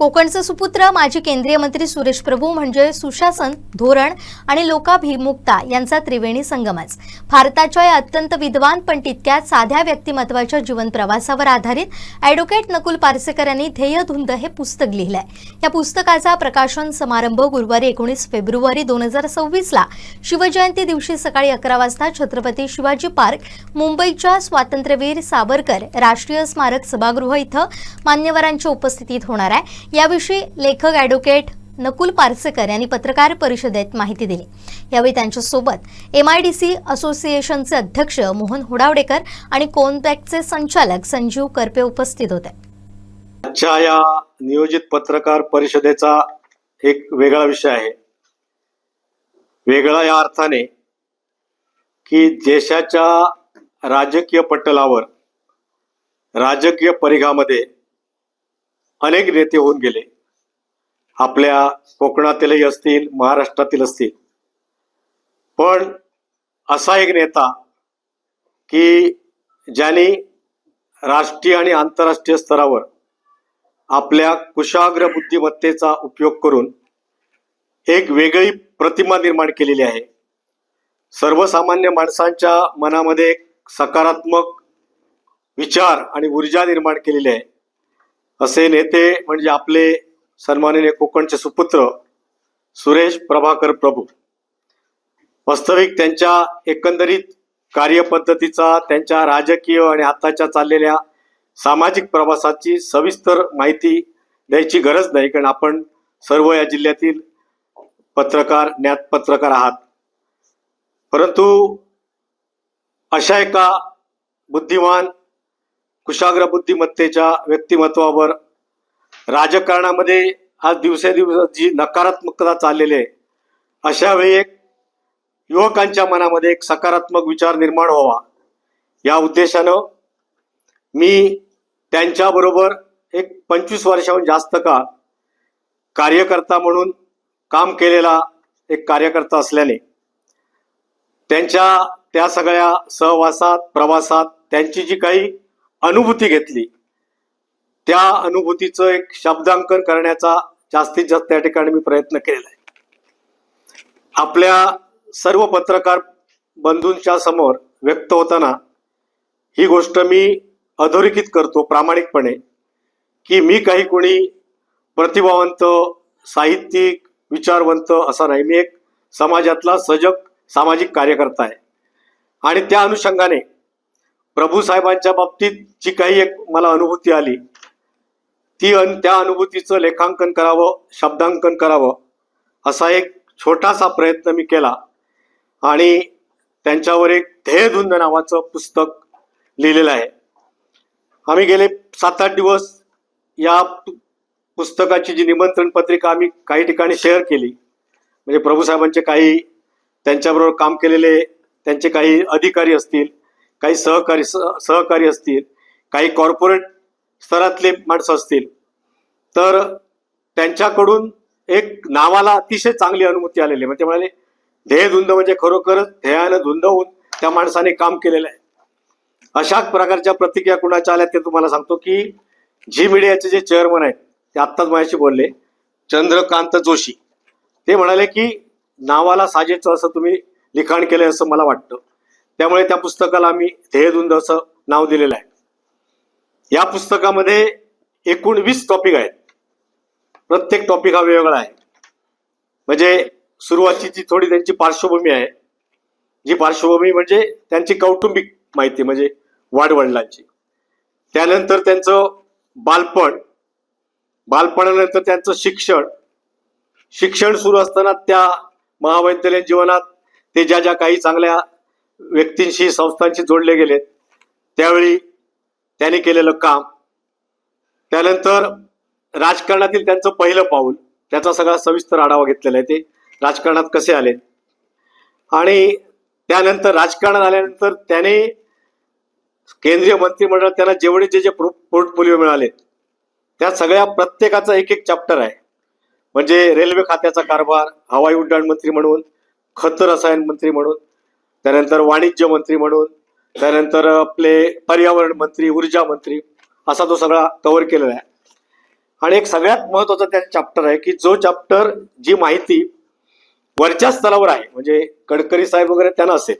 कोकणचे सुपुत्र माजी केंद्रीय मंत्री सुरेश प्रभू म्हणजे सुशासन धोरण आणि लोकाभिमुखता यांचा त्रिवेणी संगमच. भारताच्या या अत्यंत विद्वान पण तितक्यात साध्या व्यक्तिमत्वाच्या जीवन प्रवासावर आधारित ॲडव्होकेट नकुल पारसेकर यांनी ध्येयधुंद हे पुस्तक लिहिलंय. या पुस्तकाचा प्रकाशन समारंभ गुरुवारी एकोणीस फेब्रुवारी दोन हजार सव्वीसला शिवजयंती दिवशी सकाळी अकरा वाजता छत्रपती शिवाजी पार्क मुंबईच्या स्वातंत्र्यवीर सावरकर राष्ट्रीय स्मारक सभागृह इथं मान्यवरांच्या उपस्थितीत होणार आहे. याविषयी लेखक ॲडव्होकेट नकुल पारसेकर यांनी पत्रकार परिषदेत माहिती दिली. यावेळी त्यांच्यासोबत एम आय डी सी असोसिएशनचे अध्यक्ष मोहन होडावडेकर आणि कोनपॅकचे संचालक संजीव करपे उपस्थित होते. आजच्या या नियोजित पत्रकार परिषदेचा एक वेगळा विषय आहे. वेगळा या अर्थाने की देशाच्या राजकीय पटलावर राजकीय परिघामध्ये अनेक नेते होऊन गेले. आपल्या कोकणातीलही असतील महाराष्ट्रातील असतील. पण असा एक नेता की ज्यांनी राष्ट्रीय आणि आंतरराष्ट्रीय स्तरावर आपल्या कुशाग्र बुद्धिमत्तेचा उपयोग करून एक वेगळी प्रतिमा निर्माण केलेली आहे. सर्वसामान्य माणसांच्या मनामध्ये एक सकारात्मक विचार आणि ऊर्जा निर्माण केलेली आहे. असे नेते म्हणजे आपले सन्माननीय कोकणचे सुपुत्र सुरेश प्रभाकर प्रभू. वास्तविक त्यांच्या एकंदरीत कार्यपद्धतीचा त्यांच्या राजकीय आणि आताच्या चाललेल्या सामाजिक प्रवासाची सविस्तर माहिती द्यायची गरज नाही कारण आपण सर्व या जिल्ह्यातील पत्रकार ज्ञात पत्रकार आहात. परंतु अशा एका बुद्धिमान कुशाग्र बुद्धिमत्तेच्या व्यक्तिमत्वावर राजकारणामध्ये आज दिवसेदिवस जी नकारात्मकता चाललेली आहे अशा वेळी एक युवकांच्या मनामध्ये एक सकारात्मक विचार निर्माण व्हावा. या उद्देशानं मी त्यांच्याबरोबर एक पंचवीस वर्षाहून जास्त काळ कार्यकर्ता म्हणून काम केलेला एक कार्यकर्ता असल्याने त्यांच्या त्या सगळ्या सहवासात प्रवासात त्यांची जी काही अनुभूती घेतली. त्या अनुभूतीचं एक शब्दांकन करण्याचा जास्तीत जास्त त्या ठिकाणी मी प्रयत्न केलेला आहे. आपल्या सर्व पत्रकार बंधूंच्या समोर व्यक्त होताना ही गोष्ट मी अधोरेखित करतो प्रामाणिकपणे की मी काही कोणी प्रतिभावंत साहित्यिक विचारवंत असा नाही. मी एक समाजातला सजग सामाजिक कार्यकर्ता आहे. आणि त्या अनुषंगाने प्रभू साहेबांच्या बाबतीत जी काही एक मला अनुभूती आली. ती अन त्या अनुभूतीचं लेखांकन करावं शब्दांकन करावं असा एक छोटासा प्रयत्न मी केला. आणि त्यांच्यावर एक ध्येयधुंद नावाचं पुस्तक लिहिलेलं आहे. आम्ही गेले सात आठ दिवस या पुस्तकाची जी निमंत्रण पत्रिका आम्ही काही ठिकाणी शेअर केली. म्हणजे प्रभूसाहेबांचे काही त्यांच्याबरोबर काम केलेले त्यांचे काही अधिकारी असतील काही सहकारी सहकारी असतील काही कॉर्पोरेट स्तरातले माणसं असतील तर त्यांच्याकडून एक नावाला अतिशय चांगली अनुभूती आलेली आहे. म्हणजे ते म्हणाले ध्येयधुंद म्हणजे खरोखरच ध्येयानं धुंद होऊन त्या माणसाने काम केलेलं आहे. अशा प्रकारच्या प्रतिक्रिया कुणाच्या आल्या ते तुम्हाला सांगतो की जी मीडियाचे जे चेअरमन आहेत ते आत्ताच माझ्याशी बोलले चंद्रकांत जोशी. ते म्हणाले की नावाला साजेचं असं तुम्ही लिखाण केलंय असं मला वाटतं. त्यामुळे त्या पुस्तकाला आम्ही ध्येयधुंद असं नाव दिलेलं आहे. या पुस्तकामध्ये एकूण वीस टॉपिक आहेत. प्रत्येक टॉपिक हा वेगळा आहे. म्हणजे सुरुवातीची थोडी त्यांची पार्श्वभूमी आहे. जी पार्श्वभूमी म्हणजे त्यांची कौटुंबिक माहिती म्हणजे वाडवडिलांची त्यानंतर त्यांचं बालपण. बालपणानंतर त्यांचं शिक्षण. शिक्षण सुरू असताना त्या महाविद्यालयीन जीवनात ते ज्या ज्या काही चांगल्या व्यक्तींशी संस्थांशी जोडले गेले. त्यावेळी त्यांनी केलेलं काम. त्यानंतर राजकारणातील त्यांचं पहिलं पाऊल त्याचा सगळा सविस्तर आढावा घेतलेला आहे ते. राजकारणात कसे आले? आणि त्यानंतर राजकारणात आल्यानंतर त्याने केंद्रीय मंत्रिमंडळात त्यांना जेवढे जे जे पोर्टफोलिओ मिळाले त्या सगळ्या प्रत्येकाचा एक एक चॅप्टर आहे. म्हणजे रेल्वे खात्याचा कारभार हवाई उड्डाण मंत्री म्हणून खत रसायन मंत्री म्हणून त्यानंतर वाणिज्य मंत्री म्हणून त्यानंतर आपले पर्यावरण मंत्री ऊर्जा मंत्री असा तो सगळा कव्हर केलेला आहे. आणि एक सगळ्यात महत्त्वाचा त्या चॅप्टर आहे की जो चॅप्टर जी माहिती वरच्या स्तरावर आहे म्हणजे गडकरी साहेब वगैरे त्यांना असेल.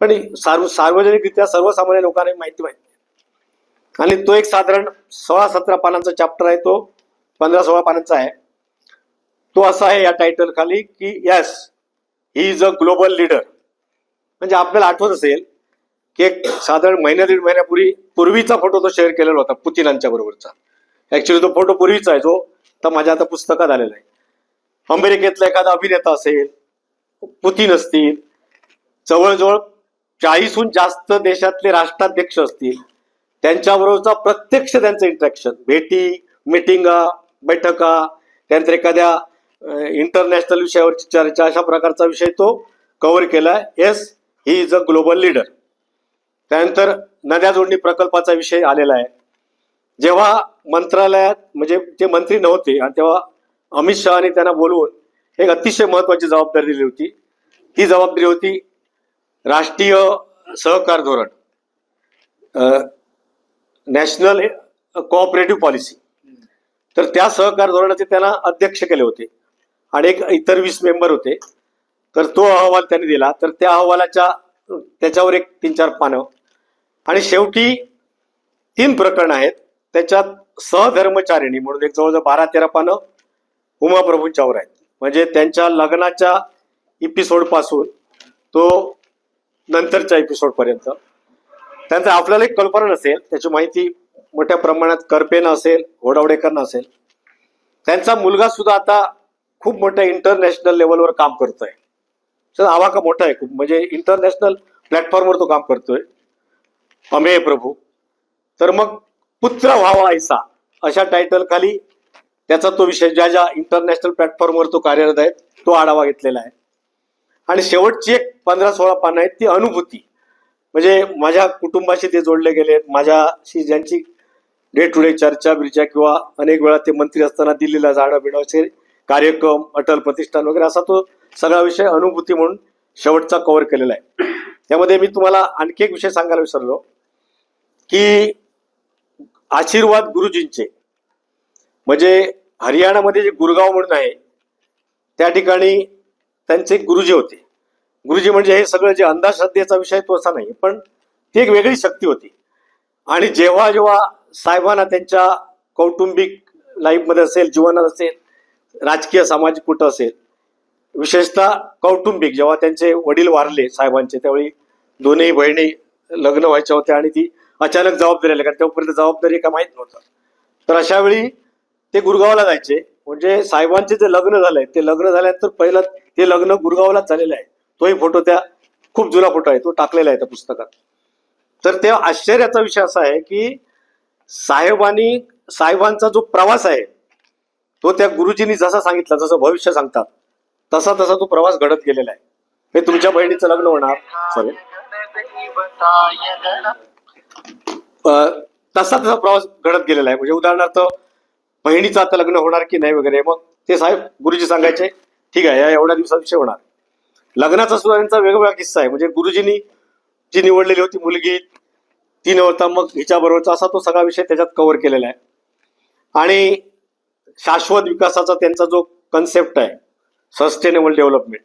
पण सार्व सार्वजनिकरित्या सर्वसामान्य लोकांना माहिती माहिती आणि तो एक साधारण सोळा सतरा पानांचा चॅप्टर आहे तो पंधरा सोळा पानांचा आहे. तो असा आहे या टायटल खाली की yes he is a global leader म्हणजे आपल्याला आठवत असेल की एक साधारण महिन्या दीड महिन्यापूर्वी पूर्वीचा फोटो तो शेअर केलेला होता पुतिनांच्या बरोबरचा. ऍक्च्युली तो फोटो पूर्वीचा आहे जो तर माझ्या आता पुस्तकात आलेला आहे. अमेरिकेतला एखादा अभिनेता असेल पुतीन असतील जवळजवळ चाळीसहून जास्त देशातले राष्ट्राध्यक्ष असतील त्यांच्याबरोबरचा प्रत्यक्ष त्यांचं इंटरॅक्शन भेटी मिटिंगा बैठका त्यानंतर एखाद्या इंटरनॅशनल विषयावरची चर्चा अशा प्रकारचा विषय तो कव्हर केला yes he is a global leader त्यानंतर नद्या जोडणी प्रकल्पाचा विषय आलेला आहे. जेव्हा मंत्रालयात म्हणजे ते मंत्री नव्हते आणि तेव्हा अमित शहाने त्यांना बोलवून एक अतिशय महत्वाची जबाबदारी दिली होती. ती जबाबदारी होती राष्ट्रीय सहकार धोरण नॅशनल कोऑपरेटिव्ह पॉलिसी तर त्या सहकार धोरणाचे त्यांना अध्यक्ष केले होते. आणि एक इतर वीस मेंबर होते. तर तो अहवाल त्यांनी दिला. तर त्या अहवालाच्या त्याच्यावर एक तीन चार पानं. आणि शेवटी तीन प्रकरण आहेत. त्याच्यात सहधर्मचारिणी म्हणून एक जवळजवळ बारा तेरा पानं उमाप्रभूंच्यावर आहेत. म्हणजे त्यांच्या लग्नाच्या एपिसोडपासून तो नंतरच्या एपिसोडपर्यंत त्यांचं आपल्याला एक कल्पना नसेल त्याची माहिती मोठ्या प्रमाणात करपेनं असेल घोडावडेकरनं असेल. त्यांचा मुलगा सुद्धा आता खूप मोठ्या इंटरनॅशनल लेवलवर काम करतोय. त्याचा आवाका मोठा आहे खूप. म्हणजे इंटरनॅशनल प्लॅटफॉर्मवर तो काम करतोय. अमेय प्रभू. तर मग पुत्र व्हावा ऐसा अशा टायटल खाली त्याचा तो विषय ज्या ज्या इंटरनॅशनल प्लॅटफॉर्मवर तो कार्यरत आहे तो आढावा घेतलेला आहे. आणि शेवटची एक पंधरा सोळा पानं आहेत ती अनुभूती. म्हणजे माझ्या कुटुंबाशी ते जोडले गेले आहेत. माझ्याशी ज्यांची डे टू डे चर्चा बिर्चा किंवा अनेक वेळा ते मंत्री असताना दिल्लीला जाणं बिणं असे कार्यक्रम अटल प्रतिष्ठान वगैरे असा तो सगळा विषय अनुभूती म्हणून शेवटचा कव्हर केलेला आहे. त्यामध्ये मी तुम्हाला आणखी एक विषय सांगायला विसरलो की आशीर्वाद गुरुजींचे. म्हणजे हरियाणामध्ये जे गुरगाव म्हणून आहे त्या ठिकाणी त्यांचे एक गुरुजी होते. गुरुजी म्हणजे हे सगळं जे अंधश्रद्धेचा विषय तो असा नाही पण ती एक वेगळी शक्ती होती. आणि जेव्हा जेव्हा साहेबांना त्यांच्या कौटुंबिक लाईफमध्ये असेल जीवनात असेल राजकीय सामाजिक कुठं असेल विशेषतः कौटुंबिक जेव्हा त्यांचे वडील वारले साहेबांचे त्यावेळी दोन्ही बहिणी लग्न व्हायच्या होत्या आणि ती अचानक जबाबदारी आली कारण तेव्हापर्यंत जबाबदारी का माहीत नव्हतं. तर अशा वेळी ते गुरगावला जायचे. म्हणजे साहेबांचे जे लग्न झालंय ते लग्न झाल्यानंतर पहिलं ते लग्न गुरगावलाच झालेलं आहे. तोही फोटो त्या खूप जुना फोटो आहे तो टाकलेला आहे त्या पुस्तकात. तर त्या आश्चर्याचा विषय असा आहे की साहेबांनी साहेबांचा जो प्रवास आहे तो त्या गुरुजींनी जसा सांगितला जसं भविष्य सांगतात तसा तसा तो प्रवास घडत गेलेला आहे. हे तुमच्या बहिणीचं लग्न होणार. सॉरी तसा तसा प्रवास घडत गेलेला आहे. म्हणजे उदाहरणार्थ बहिणीचं आता लग्न होणार की नाही वगैरे मग ते साहेब गुरुजी सांगायचे ठीक आहे या एवढ्या दिवसात विषय होणार. लग्नाचा सुद्धा त्यांचा वेगवेगळा किस्सा आहे. म्हणजे गुरुजींनी जी निवडलेली होती मुलगी ती नव्हता मग हिच्याबरोबरचा असा तो सगळा विषय त्याच्यात कव्हर केलेला आहे. आणि शाश्वत विकासाचा त्यांचा जो कन्सेप्ट आहे सस्टेनेबल डेव्हलपमेंट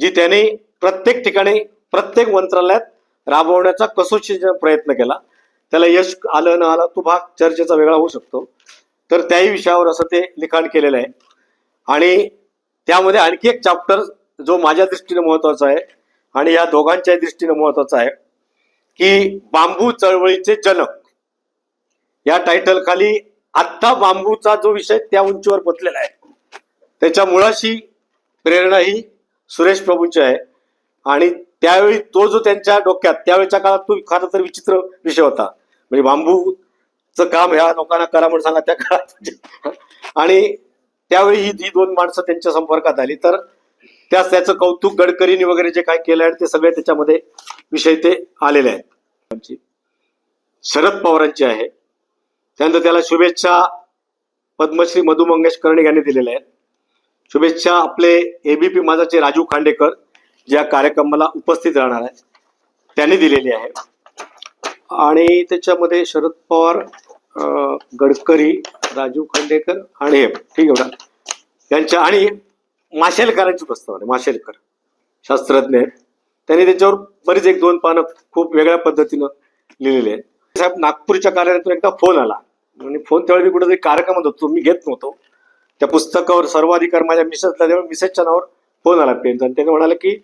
जी त्यांनी प्रत्येक ठिकाणी प्रत्येक मंत्रालयात राबवण्याचा कसोशीचा प्रयत्न केला. त्याला यश आलं न आलं तो भाग चर्चेचा वेगळा होऊ शकतो. तर त्याही विषयावर असं ते लिखाण केलेलं आहे. आणि त्यामध्ये आणखी एक चॅप्टर जो माझ्या दृष्टीने महत्त्वाचा आहे आणि या दोघांच्याही दृष्टीने महत्त्वाचा आहे की बांबू चळवळीचे जनक. या टायटल खाली आत्ता बांबूचा जो विषय त्या उंचीवर पोचलेला आहे. त्याच्या मुळाशी प्रेरणा ही सुरेश प्रभूंची आहे. आणि त्यावेळी तो जो त्यांच्या डोक्यात त्यावेळच्या काळात तो खरं तर विचित्र विषय होता. म्हणजे बांबूचं काम ह्या लोकांना करा म्हणून सांगा त्या काळात म्हणजे. आणि त्यावेळी ही जी दोन माणसं त्यांच्या संपर्कात आली तर त्याच त्याचं कौतुक गडकरींनी वगैरे जे काय केलं आहे ते सगळे त्याच्यामध्ये विषय ते आलेले आहेत. आमची शरद पवारांची आहे. त्यानंतर त्याला शुभेच्छा पद्मश्री मधु मंगेश कर्णिक यांनी दिलेल्या आहेत. शुभेच्छा आपले एबीपी माझाचे राजू खांडेकर ज्या कार्यक्रमाला उपस्थित राहणार आहेत. त्यांनी दिलेली आहे. आणि त्याच्यामध्ये शरद पवार गडकरी राजू खांडेकर आणि हे ठीक आहे ना? यांच्या आणि माशेलकरांची प्रस्ताव आहे माशेलकर शास्त्रज्ञ आहेत. त्यांनी त्याच्यावर बरीच एक दोन पानं खूप वेगळ्या पद्धतीनं लिहिलेली आहेत. साहेब नागपूरच्या कार्यालयातून एकदा फोन आला. आणि फोन त्यावेळी मी कुठेतरी कार्यक्रमात होतो मी घेत नव्हतो. त्या पुस्तकावर सर्वाधिकार माझ्या मिसेसला देऊन मिसेसच्या नावावर फोन आला पेनचा आणि त्याने म्हणाले की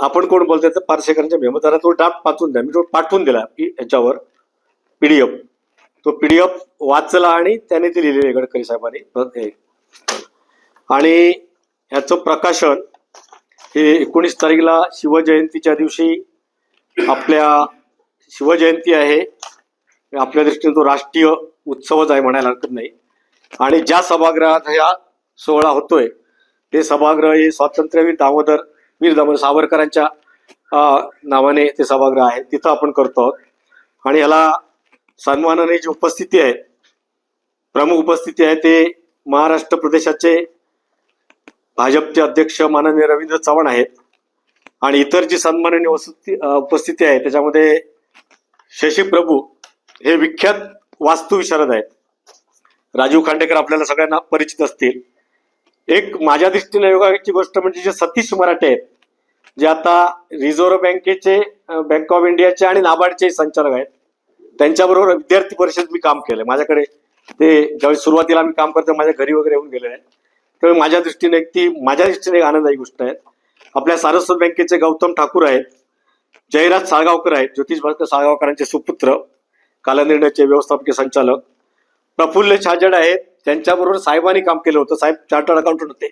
आपण कोण बोलतोय तर पारसेकरांच्या मेमोदारा तो ड्राफ्ट पाठवून द्या. मी तो पाठवून दिला याच्यावर पीडीएफ तो पीडीएफ वाचला आणि त्याने ते लिहिलेले गडकरी साहेबांनी. आणि ह्याचं प्रकाशन हे एकोणीस तारीखला शिवजयंतीच्या दिवशी आपल्या शिवजयंती आहे. आपल्या दृष्टीने तो राष्ट्रीय उत्सवच आहे म्हणायला हरकत नाही. आणि ज्या सभागृहात ह्या सोहळा होतोय ते सभागृह हे स्वातंत्र्यवीर दामोदर वीर दामोदर सावरकरांच्या नावाने ते सभागृह आहे. तिथं आपण करतो आहोत. आणि ह्याला सन्मानाने जी उपस्थिती आहे प्रमुख उपस्थिती आहे ते महाराष्ट्र प्रदेशाचे भाजपचे अध्यक्ष माननीय रवींद्र चव्हाण आहेत. आणि इतर जी सन्माननीय उपस्थिती आहे त्याच्यामध्ये शशी प्रभू हे विख्यात वास्तुविशारद आहेत. राजीव खांडेकर आपल्याला सगळ्यांना परिचित असतील. एक माझ्या दृष्टीने योगाची गोष्ट म्हणजे जे सतीश मराठे आहेत जे आता रिझर्व्ह बँकेचे बँक ऑफ इंडियाचे आणि नाबार्डचे संचालक आहेत त्यांच्याबरोबर विद्यार्थी परिषद मी काम केलं माझ्याकडे ते ज्यावेळी सुरुवातीला मी काम करतो माझ्या घरी वगैरे येऊन गेले आहेत. त्यामुळे माझ्या दृष्टीने एक ती माझ्या दृष्टीने एक आनंदाची गोष्ट आहे. आपल्या सारस्वत बँकेचे गौतम ठाकूर आहेत जयराज साळगावकर आहेत ज्योतिष भास्कर साळगावकरांचे सुपुत्र कालनिर्णयाचे व्यवस्थापकीय संचालक. प्रफुल्ल छाजड आहेत. त्यांच्याबरोबर साहेबांनी काम केलं होतं. साहेब चार्टर्ड अकाउंटंट होते.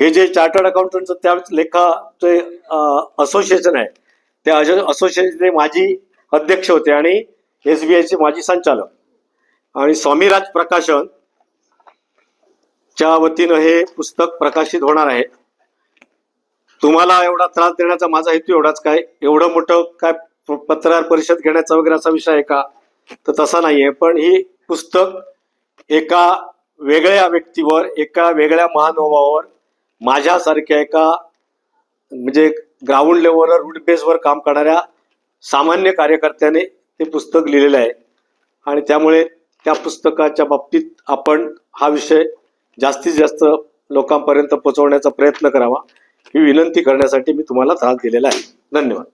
हे जे चार्टर्ड अकाउंटंटचं त्या लेखाचे असोसिएशन आहे. त्या असोसिएशनचे माजी अध्यक्ष होते आणि एस बी आयचे माजी संचालक. आणि स्वामीराज प्रकाशन च्या वतीनं हे पुस्तक प्रकाशित होणार आहे. तुम्हाला एवढा त्रास देण्याचा माझा हेतू एवढाच काय? एवढं मोठं काय पत्रकार परिषद घेण्याचा वगैरे असा विषय आहे का? तर तसा नाही आहे पण ही पुस्तक एका वेगळ्या व्यक्तीवर एका वेगळ्या महानुभावावर माझ्यासारख्या एका म्हणजे ग्राउंड लेवलवर रूट बेसवर काम करणाऱ्या सामान्य कार्यकर्त्याने ते पुस्तक लिहिलेलं आहे. आणि त्यामुळे त्या पुस्तकाच्या बाबतीत आपण हा विषय जास्तीत जास्त लोकांपर्यंत पोहोचवण्याचा प्रयत्न करावा ही विनंती करण्यासाठी मी तुम्हाला त्रास दिलेला आहे. धन्यवाद.